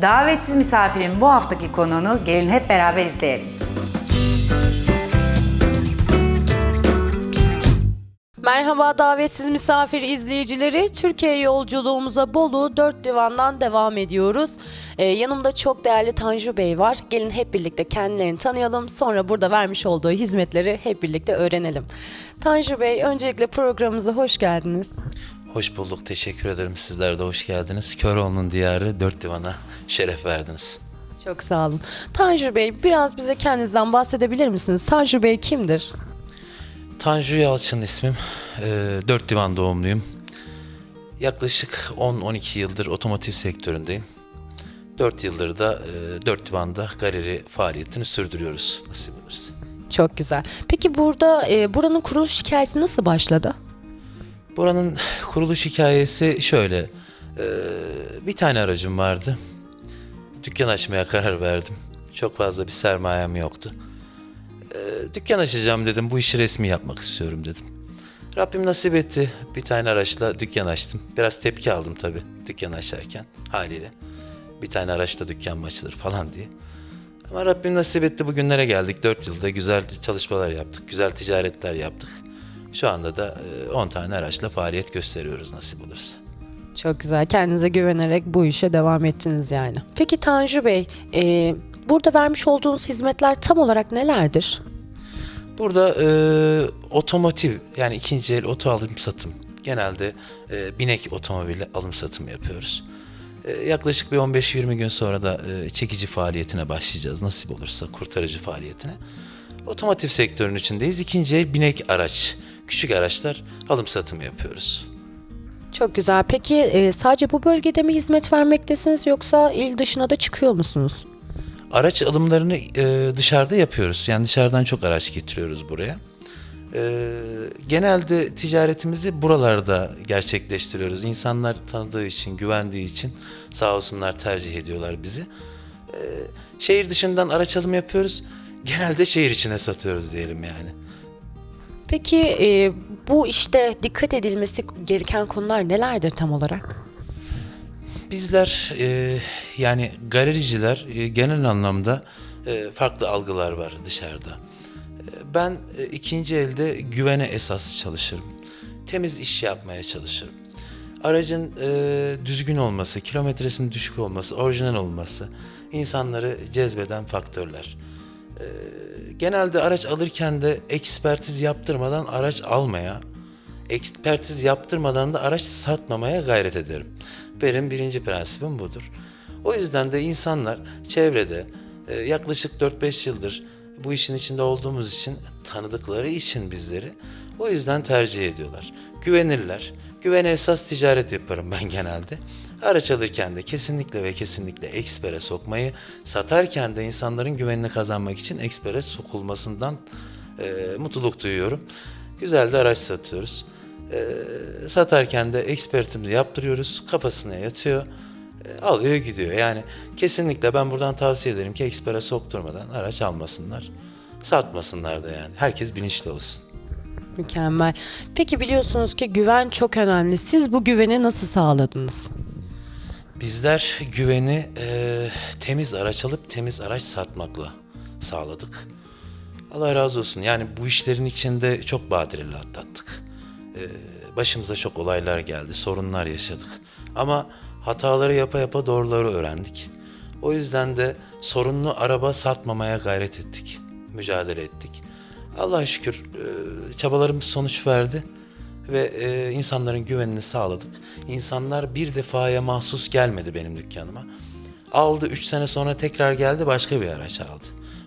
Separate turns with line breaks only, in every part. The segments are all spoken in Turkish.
Davetsiz misafirin bu haftaki konuğunu gelin hep beraber izleyelim.
Merhaba davetsiz misafir izleyicileri. Türkiye yolculuğumuza Bolu 4 Divan'dan devam ediyoruz. Ee, yanımda çok değerli Tanju Bey var. Gelin hep birlikte kendilerini tanıyalım. Sonra burada vermiş olduğu hizmetleri hep birlikte öğrenelim. Tanju Bey öncelikle programımıza hoş geldiniz.
Hoş bulduk. Teşekkür ederim. Sizler de hoş geldiniz. Köroğlu'nun diyarı dört divana şeref verdiniz.
Çok sağ olun. Tanju Bey biraz bize kendinizden bahsedebilir misiniz? Tanju Bey kimdir?
Tanju Yalçın ismim. Ee, dört divan doğumluyum. Yaklaşık 10-12 yıldır otomotiv sektöründeyim. 4 yıldır da e, dört divanda galeri faaliyetini sürdürüyoruz nasip olursa.
Çok güzel. Peki burada e, buranın kuruluş hikayesi nasıl başladı?
Buranın kuruluş hikayesi şöyle. Ee, bir tane aracım vardı. Dükkan açmaya karar verdim. Çok fazla bir sermayem yoktu. Ee, dükkan açacağım dedim. Bu işi resmi yapmak istiyorum dedim. Rabbim nasip etti. Bir tane araçla dükkan açtım. Biraz tepki aldım tabii dükkan açarken haliyle. Bir tane araçla dükkan mı açılır falan diye. Ama Rabbim nasip etti bugünlere geldik. 4 yılda güzel çalışmalar yaptık. Güzel ticaretler yaptık. Şu anda da e, 10 tane araçla faaliyet gösteriyoruz nasip olursa.
Çok güzel. Kendinize güvenerek bu işe devam ettiniz yani. Peki Tanju Bey, e, burada vermiş olduğunuz hizmetler tam olarak nelerdir?
Burada e, otomotiv yani ikinci el oto alım satım. Genelde e, binek otomobili alım satım yapıyoruz. E, yaklaşık bir 15-20 gün sonra da e, çekici faaliyetine başlayacağız nasip olursa kurtarıcı faaliyetine. Otomotiv sektörünün içindeyiz. İkinci el binek araç, küçük araçlar alım satım yapıyoruz.
Çok güzel. Peki e, sadece bu bölgede mi hizmet vermektesiniz yoksa il dışına da çıkıyor musunuz?
Araç alımlarını e, dışarıda yapıyoruz. Yani dışarıdan çok araç getiriyoruz buraya. E, genelde ticaretimizi buralarda gerçekleştiriyoruz. İnsanlar tanıdığı için, güvendiği için sağ olsunlar tercih ediyorlar bizi. E, şehir dışından araç alımı yapıyoruz. Genelde şehir içine satıyoruz diyelim yani.
Peki e, bu işte dikkat edilmesi gereken konular nelerdir tam olarak?
Bizler e, yani galericiler e, genel anlamda e, farklı algılar var dışarıda. E, ben e, ikinci elde güvene esas çalışırım. Temiz iş yapmaya çalışırım. Aracın e, düzgün olması, kilometresinin düşük olması, orijinal olması insanları cezbeden faktörler. E, genelde araç alırken de ekspertiz yaptırmadan araç almaya, ekspertiz yaptırmadan da araç satmamaya gayret ederim. Benim birinci prensibim budur. O yüzden de insanlar çevrede e, yaklaşık 4-5 yıldır bu işin içinde olduğumuz için tanıdıkları için bizleri o yüzden tercih ediyorlar. Güvenirler. Güvene esas ticaret yaparım ben genelde. Araç alırken de kesinlikle ve kesinlikle ekspere sokmayı, satarken de insanların güvenini kazanmak için ekspere sokulmasından e, mutluluk duyuyorum. Güzel de araç satıyoruz. E, satarken de ekspertimizi yaptırıyoruz. Kafasına yatıyor. e, alıyor gidiyor. Yani kesinlikle ben buradan tavsiye ederim ki ekspere sokturmadan araç almasınlar. Satmasınlar da yani. Herkes bilinçli olsun.
Mükemmel. Peki biliyorsunuz ki güven çok önemli. Siz bu güveni nasıl sağladınız?
Bizler güveni e, temiz araç alıp temiz araç satmakla sağladık. Allah razı olsun. Yani bu işlerin içinde çok badireler atlattık. E, başımıza çok olaylar geldi, sorunlar yaşadık. Ama hataları yapa yapa doğruları öğrendik. O yüzden de sorunlu araba satmamaya gayret ettik. Mücadele ettik. Allah'a şükür e, çabalarımız sonuç verdi ve e, insanların güvenini sağladık. İnsanlar bir defaya mahsus gelmedi benim dükkanıma. Aldı 3 sene sonra tekrar geldi başka bir araç aldı.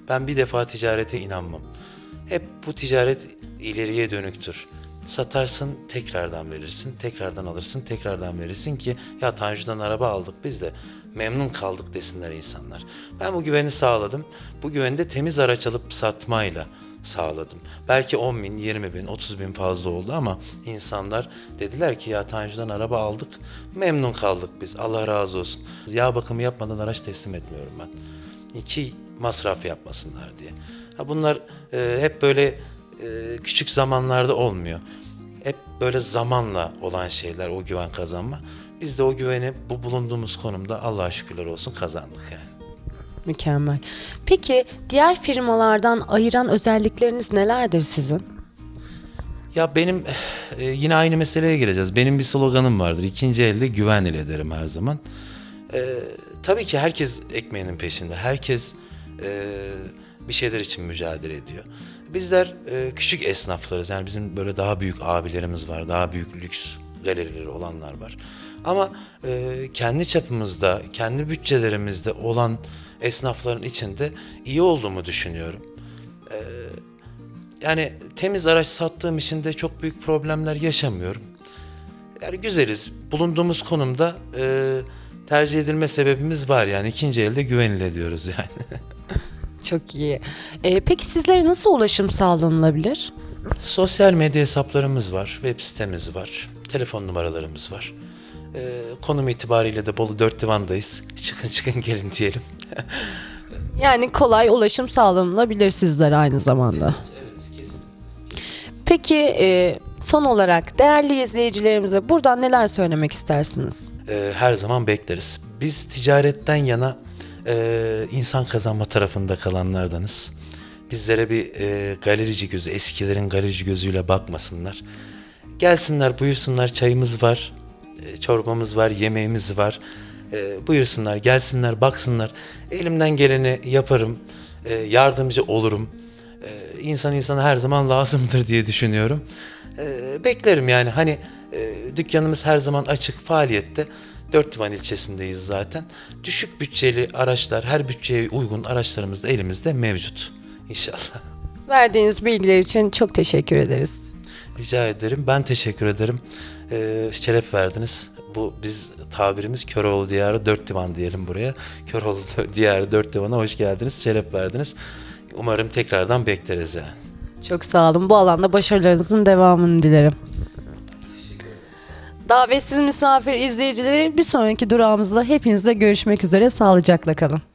Ben bir defa ticarete inanmam. Hep bu ticaret ileriye dönüktür. Satarsın tekrardan verirsin, tekrardan alırsın, tekrardan verirsin ki ya Tanju'dan araba aldık biz de memnun kaldık desinler insanlar. Ben bu güveni sağladım. Bu güveni de temiz araç alıp satmayla sağladım. Belki 10 bin, 20 bin, 30 bin fazla oldu ama insanlar dediler ki ya Tanju'dan araba aldık, memnun kaldık biz. Allah razı olsun. Yağ bakımı yapmadan araç teslim etmiyorum ben. İki masraf yapmasınlar diye. Ha bunlar e, hep böyle e, küçük zamanlarda olmuyor. Hep böyle zamanla olan şeyler o güven kazanma. Biz de o güveni bu bulunduğumuz konumda Allah'a şükürler olsun kazandık yani.
Mükemmel. Peki diğer firmalardan ayıran özellikleriniz nelerdir sizin?
Ya benim e, yine aynı meseleye gireceğiz. Benim bir sloganım vardır. İkinci elde güven ile ederim her zaman. E, tabii ki herkes ekmeğinin peşinde. Herkes e, bir şeyler için mücadele ediyor. Bizler e, küçük esnaflarız. Yani bizim böyle daha büyük abilerimiz var. Daha büyük lüks galerileri olanlar var. Ama e, kendi çapımızda, kendi bütçelerimizde olan esnafların içinde iyi olduğumu düşünüyorum. Yani temiz araç sattığım için de çok büyük problemler yaşamıyorum. Yani güzeliz. Bulunduğumuz konumda e, tercih edilme sebebimiz var yani ikinci elde güvenilir diyoruz yani.
Çok iyi. Ee, peki sizlere nasıl ulaşım sağlanılabilir?
Sosyal medya hesaplarımız var, web sitemiz var, telefon numaralarımız var. E, konum itibariyle de Bolu Dört Divan'dayız. Çıkın çıkın gelin diyelim.
Yani kolay ulaşım sağlanılabilir sizlere aynı zamanda. Peki e, son olarak değerli izleyicilerimize buradan neler söylemek istersiniz?
e, her zaman bekleriz. Biz ticaretten yana e, insan kazanma tarafında kalanlardanız. Bizlere bir e, galerici gözü, eskilerin galerici gözüyle bakmasınlar. Gelsinler, buyursunlar, çayımız var, çorbamız var, yemeğimiz var. E, buyursunlar, gelsinler, baksınlar. Elimden geleni yaparım, e, yardımcı olurum. E, insan insana her zaman lazımdır diye düşünüyorum. E, beklerim yani hani e, dükkanımız her zaman açık faaliyette. Dört Divan ilçesindeyiz zaten. Düşük bütçeli araçlar, her bütçeye uygun araçlarımız da elimizde mevcut. İnşallah.
Verdiğiniz bilgiler için çok teşekkür ederiz.
Rica ederim. Ben teşekkür ederim. E, şeref verdiniz. Bu biz tabirimiz Köroğlu Diyarı Dört Divan diyelim buraya. Köroğlu Diyarı Dört Divan'a hoş geldiniz. Şeref verdiniz. Umarım tekrardan bekleriz yani.
Çok sağ olun. Bu alanda başarılarınızın devamını dilerim. Davetsiz misafir izleyicileri bir sonraki durağımızda hepinizle görüşmek üzere. Sağlıcakla kalın.